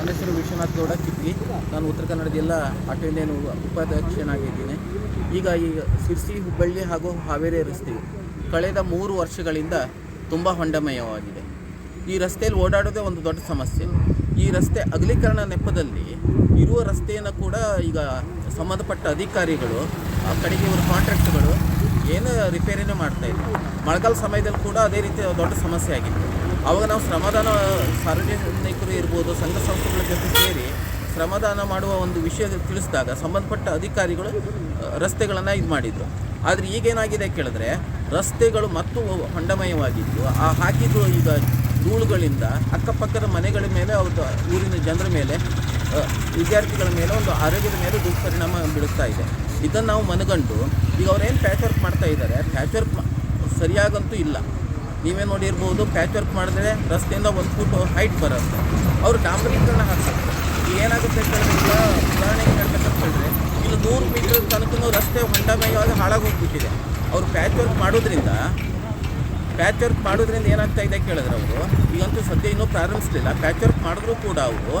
ನನ್ನ ಹೆಸರು ವಿಶ್ವನಾಥ್ ಗೌಡ ಕಿಪ್ಗಿ ನಾನು ಉತ್ತರ ಕನ್ನಡ ಜಿಲ್ಲಾ ಆಟೋ ಇಂಡಿಯನ್ ಉಪಾಧ್ಯಕ್ಷನಾಗಿದ್ದೀನಿ. ಈಗ ಈ ಸಿರ್ಸಿ, ಹುಬ್ಬಳ್ಳಿ ಹಾಗೂ ಹಾವೇರಿ ರಸ್ತೆ ಕಳೆದ ಮೂರು ವರ್ಷಗಳಿಂದ ತುಂಬ ಹೊಂಡಮಯವಾಗಿದೆ. ಈ ರಸ್ತೆಯಲ್ಲಿ ಓಡಾಡೋದೇ ಒಂದು ದೊಡ್ಡ ಸಮಸ್ಯೆ. ಈ ರಸ್ತೆ ಅಗಲೀಕರಣ ನೆಪದಲ್ಲಿ ಇರುವ ರಸ್ತೆಯನ್ನು ಕೂಡ ಈಗ ಸಂಬಂಧಪಟ್ಟ ಅಧಿಕಾರಿಗಳು, ಆ ಕಡೆಗೆ ಇವರು ಕಾಂಟ್ರಾಕ್ಟ್ಗಳು ಏನು ರಿಪೇರಿನೇ ಮಾಡ್ತಾ ಇದ್ರು ಮಳೆಗಾಲ ಸಮಯದಲ್ಲಿ ಕೂಡ ಅದೇ ರೀತಿ ದೊಡ್ಡ ಸಮಸ್ಯೆ ಆಗಿತ್ತು. ಆವಾಗ ನಾವು ಶ್ರಮದಾನ ಸಾರ್ವಜನಿಕರು ಇರ್ಬೋದು, ಸಂಘ ಸಂಸ್ಥೆಗಳ ಜೊತೆ ಸೇರಿ ಶ್ರಮದಾನ ಮಾಡುವ ಒಂದು ವಿಷಯ ತಿಳಿಸಿದಾಗ ಸಂಬಂಧಪಟ್ಟ ಅಧಿಕಾರಿಗಳು ರಸ್ತೆಗಳನ್ನು ಇದು ಮಾಡಿದರು. ಆದರೆ ಈಗೇನಾಗಿದೆ ಕೇಳಿದ್ರೆ, ರಸ್ತೆಗಳು ಮತ್ತು ಹೊಂಡಮಯವಾಗಿದ್ದು, ಆ ಹಾಕಿದ್ದು ಈಗ ಧೂಳುಗಳಿಂದ, ಅಕ್ಕಪಕ್ಕದ ಮನೆಗಳ ಮೇಲೆ ಅವ್ರ ಊರಿನ ಜನರ ಮೇಲೆ ವಿದ್ಯಾರ್ಥಿಗಳ ಮೇಲೆ, ಒಂದು ಆರೋಗ್ಯದ ಮೇಲೆ ದುಷ್ಪರಿಣಾಮ ಬೀಳುತ್ತಾ ಇದೆ. ಇದನ್ನು ನಾವು ಮನಗಂಡು, ಈಗ ಅವ್ರೇನು ಪ್ಯಾಚ್ ವರ್ಕ್ ಮಾಡ್ತಾ ಇದ್ದಾರೆ ಪ್ಯಾಚ್ ವರ್ಕ್ ಸರಿಯಾಗಂತೂ ಇಲ್ಲ. ನೀವೇ ನೋಡಿರ್ಬೋದು ಪ್ಯಾಚ್ ವರ್ಕ್ ಮಾಡಿದ್ರೆ ರಸ್ತೆಯಿಂದ ಒಂದು ಫುಟ್ ಹೈಟ್ ಬರುತ್ತೆ. ಅವರು ಡಾಂಬರೀಕರಣ ಹಾಕ್ತಾರೆ. ಏನಾಗುತ್ತೆ ಕೇಳಿದ್ರೆ ಈಗ ಉದಾಹರಣೆಗೆ ಹೇಳ್ಬೇಕಂತ ಹೇಳಿದ್ರೆ, ಇಲ್ಲಿ ನೂರು ಮೀಟರ್ ತನಕ ರಸ್ತೆ ಹೊಂಡಮಯವಾಗಿ ಹಾಳಾಗಿ ಹೋಗ್ಬಿಟ್ಟಿದೆ. ಅವರು ಪ್ಯಾಚ್ ವರ್ಕ್ ಮಾಡೋದ್ರಿಂದ ಪ್ಯಾಚ್ ವರ್ಕ್ ಮಾಡೋದ್ರಿಂದ ಏನಾಗ್ತಾ ಇದೆ ಕೇಳಿದ್ರೆ ಅವರು, ಈಗಂತೂ ಸದ್ಯ ಇನ್ನೂ ಪ್ರಾರಂಭಿಸಲಿಲ್ಲ. ಪ್ಯಾಚ್ ವರ್ಕ್ ಮಾಡಿದ್ರು ಕೂಡ ಅವರು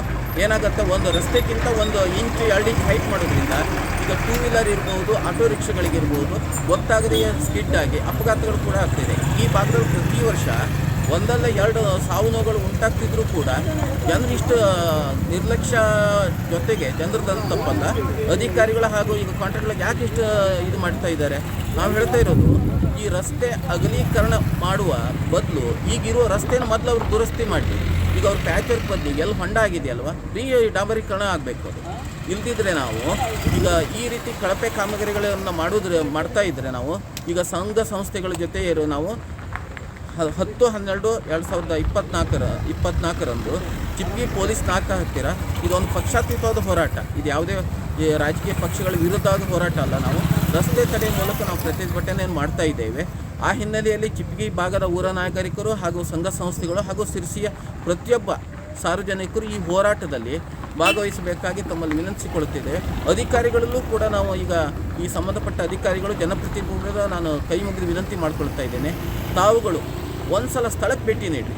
ಏನಾಗುತ್ತೆ, ಒಂದು ರಸ್ತೆಗಿಂತ ಒಂದು ಇಂಚು ಎರಡು ಇಂಚ್ ಹೈಟ್ ಮಾಡೋದ್ರಿಂದ ಈಗ ಟೂ ವೀಲರ್ ಇರ್ಬೋದು ಆಟೋ ರಿಕ್ಷಾಗಳಿಗಿರ್ಬೋದು ಗೊತ್ತಾಗದೇ ಸ್ಕಿಡ್ ಆಗಿ ಅಪಘಾತಗಳು ಕೂಡ ಆಗ್ತಿದೆ ಈ ಭಾಗದಲ್ಲಿ ಪ್ರತಿ ವರ್ಷ ಒಂದಲ್ಲ ಎರಡು ಸಾವು ನೋವುಗಳು ಉಂಟಾಗ್ತಿದ್ರು ಕೂಡ ಜನರಿಷ್ಟು ನಿರ್ಲಕ್ಷ್ಯ ಜೊತೆಗೆ ಜನರದಂತ ತಪ್ಪಲ್ಲ. ಅಧಿಕಾರಿಗಳ ಹಾಗೂ ಈಗ ಕಾಂಟ್ರಾಕ್ಟ್ಗಳಿಗೆ ಯಾಕೆ ಇಷ್ಟು ಇದು ಮಾಡ್ತಾ ಇದ್ದಾರೆ? ನಾವು ಹೇಳ್ತಾ ಇರೋದು ಈ ರಸ್ತೆ ಅಗಲೀಕರಣ ಮಾಡುವ ಬದಲು ಈಗಿರುವ ರಸ್ತೆನ ಮೊದಲು ಅವ್ರು ದುರಸ್ತಿ ಮಾಡಿ ಈಗ ಅವ್ರ ಪ್ಯಾಚರ್ ಬದಲಿಗೆ ಎಲ್ಲಿ ಹೊಂಡ ಆಗಿದೆಯಲ್ವ? ರೀ ಡಾಂಬರೀಕರಣ ಆಗಬೇಕು ಅದು. ಇಲ್ದಿದ್ರೆ ನಾವು ಈಗ ಈ ರೀತಿ ಕಳಪೆ ಕಾಮಗಾರಿಗಳನ್ನು ಮಾಡೋದ್ರ, ಮಾಡ್ತಾ ಇದ್ದರೆ ನಾವು ಈಗ ಸಂಘ ಸಂಸ್ಥೆಗಳ ಜೊತೆ ಇರೋ ನಾವು ಹತ್ತು, ಹನ್ನೆರಡು, ಎರಡು ಸಾವಿರದ ಇಪ್ಪತ್ನಾಲ್ಕರ, ಇಪ್ಪತ್ನಾಲ್ಕರಂದು ಚಿಪ್ಪಿ ಪೊಲೀಸ್ ನಾಲ್ಕು ಹತ್ತಿರ ಇದೊಂದು ಪಕ್ಷಾತೀತವಾದ ಹೋರಾಟ. ಇದು ಯಾವುದೇ ಈ ರಾಜಕೀಯ ಪಕ್ಷಗಳ ವಿರುದ್ಧವಾದ ಹೋರಾಟ ಅಲ್ಲ ನಾವು. ರಸ್ತೆ ತಡೆ ಮೂಲಕ ನಾವು ಪ್ರತಿಭಟನೆಯನ್ನು ಮಾಡ್ತಾ ಇದ್ದೇವೆ. ಆ ಹಿನ್ನೆಲೆಯಲ್ಲಿ ಚಿಪ್ಪಿಗಿ ಭಾಗದ ಊರ ನಾಗರಿಕರು ಹಾಗೂ ಸಂಘ ಸಂಸ್ಥೆಗಳು ಹಾಗೂ ಸಿರಿಸಿಯ ಪ್ರತಿಯೊಬ್ಬ ಸಾರ್ವಜನಿಕರು ಈ ಹೋರಾಟದಲ್ಲಿ ಭಾಗವಹಿಸಬೇಕಾಗಿ ತಮ್ಮಲ್ಲಿ ವಿನಂತಿಸಿಕೊಳ್ಳುತ್ತಿದ್ದೇವೆ. ಅಧಿಕಾರಿಗಳಲ್ಲೂ ಕೂಡ ನಾವು ಈಗ ಈ ಸಂಬಂಧಪಟ್ಟ ಅಧಿಕಾರಿಗಳು ಜನಪ್ರತಿನಿಧಿಗಳ ನಾನು ಕೈ ಮುಗಿದು ವಿನಂತಿ ಮಾಡಿಕೊಳ್ತಾ ಇದ್ದೇನೆ. ತಾವುಗಳು ಒಂದು ಸಲ ಸ್ಥಳಕ್ಕೆ ಭೇಟಿ ನೀಡಿ.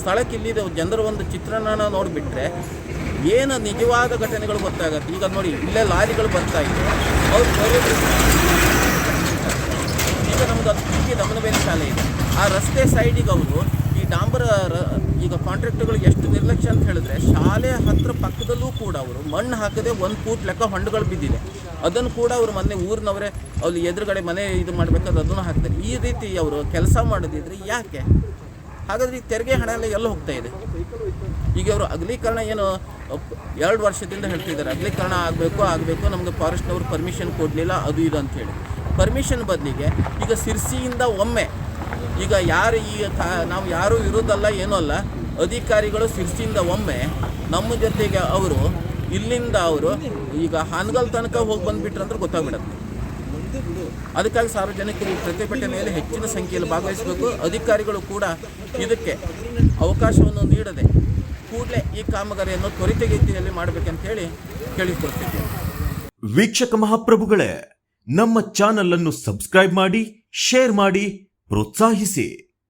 ಸ್ಥಳಕ್ಕೆ ಇಲ್ಲಿದ ಜನರ ಒಂದು ಚಿತ್ರಣನ ನೋಡಿಬಿಟ್ರೆ ಏನು ನಿಜವಾದ ಘಟನೆಗಳು ಗೊತ್ತಾಗತ್ತೆ? ಈಗ ನೋಡಿ, ಇಲ್ಲೇ ಲಾರಿಗಳು ಬರ್ತಾ ಇದೆ. ಅವ್ರು ಈಗ ನಮ್ಗೆ ಅತಿ ಹೀಗೆ ದಮನಬೇಲಿ ಶಾಲೆ ಇದೆ. ಆ ರಸ್ತೆ ಸೈಡಿಗೆ ಅವರು ಈ ಡಾಂಬರ ಈಗ ಕಾಂಟ್ರಾಕ್ಟ್ಗಳು ಎಷ್ಟು ನಿರ್ಲಕ್ಷ್ಯ ಅಂತ ಹೇಳಿದ್ರೆ, ಶಾಲೆ ಹತ್ರ ಪಕ್ಕದಲ್ಲೂ ಕೂಡ ಅವರು ಮಣ್ಣು ಹಾಕದೆ ಒಂದು ಫೂಟ್ ಲೆಕ್ಕ ಹೊಂಡುಗಳು ಬಿದ್ದಿದೆ. ಅದನ್ನು ಕೂಡ ಅವರು ಮೊನ್ನೆ ಊರಿನವರೇ, ಅಲ್ಲಿ ಎದುರುಗಡೆ ಮನೆ ಇದು ಮಾಡಬೇಕಾದ್ರೆ ಅದನ್ನು ಹಾಕ್ತಾರೆ. ಈ ರೀತಿ ಅವರು ಕೆಲಸ ಮಾಡೋದಿದ್ರೆ ಯಾಕೆ? ಹಾಗಾದ್ರೆ ಈ ತೆರಿಗೆ ಹಣ ಎಲ್ಲ ಹೋಗ್ತಾ ಇದೆ? ಈಗ ಅವರು ಅಗಲೀಕರಣ ಏನು, ಎರಡು ವರ್ಷದಿಂದ ಹೇಳ್ತಿದ್ದಾರೆ. ಅಗಲೀಕರಣ ಆಗಬೇಕು ಆಗಬೇಕು, ನಮಗೆ ಫಾರೆಸ್ಟ್ನವರು ಪರ್ಮಿಷನ್ ಕೊಡಲಿಲ್ಲ, ಅದು ಇದು ಅಂತೇಳಿ ಪರ್ಮಿಷನ್ ಬದಲಿಗೆ ಈಗ ಸಿರ್ಸಿಯಿಂದ ಒಮ್ಮೆ ಈಗ ಯಾರು ಈ ನಾವು ಯಾರೂ ಇರೋದಲ್ಲ, ಏನೂ ಅಲ್ಲ, ಅಧಿಕಾರಿಗಳು ಸಿರ್ಸಿಯಿಂದ ಒಮ್ಮೆ ನಮ್ಮ ಜೊತೆಗೆ ಅವರು, ಇಲ್ಲಿಂದ ಅವರು ಈಗ ಹಾನಗಲ್ ತನಕ ಹೋಗಿ ಬಂದುಬಿಟ್ರೆ ಅಂದ್ರೆ ಗೊತ್ತಾಗ್ಬಿಡತ್ತೆ. ಅದಕ್ಕಾಗಿ ಸಾರ್ವಜನಿಕರು ಈ ಪ್ರತಿಭಟನೆಯಲ್ಲಿ ಹೆಚ್ಚಿನ ಸಂಖ್ಯೆಯಲ್ಲಿ ಭಾಗವಹಿಸಬೇಕು. ಅಧಿಕಾರಿಗಳು ಕೂಡ ಇದಕ್ಕೆ ಅವಕಾಶವನ್ನು ನೀಡದೆ ಕೂಡಲೇ ಈ ಕಾಮಗಾರಿಯನ್ನು ತ್ವರಿತಗತಿಯಲ್ಲಿ ಮಾಡಬೇಕಂತ ಹೇಳಿ ಕೇಳಿಕೊಳ್ತಿದ್ದೇನೆ ವೀಕ್ಷಕ ಮಹಾಪ್ರಭುಗಳೇ, ನಮ್ಮ ಚಾನಲ್ ಅನ್ನು ಸಬ್ಸ್ಕ್ರೈಬ್ ಮಾಡಿ, ಶೇರ್ ಮಾಡಿ, ಪ್ರೋತ್ಸಾಹಿಸಿ.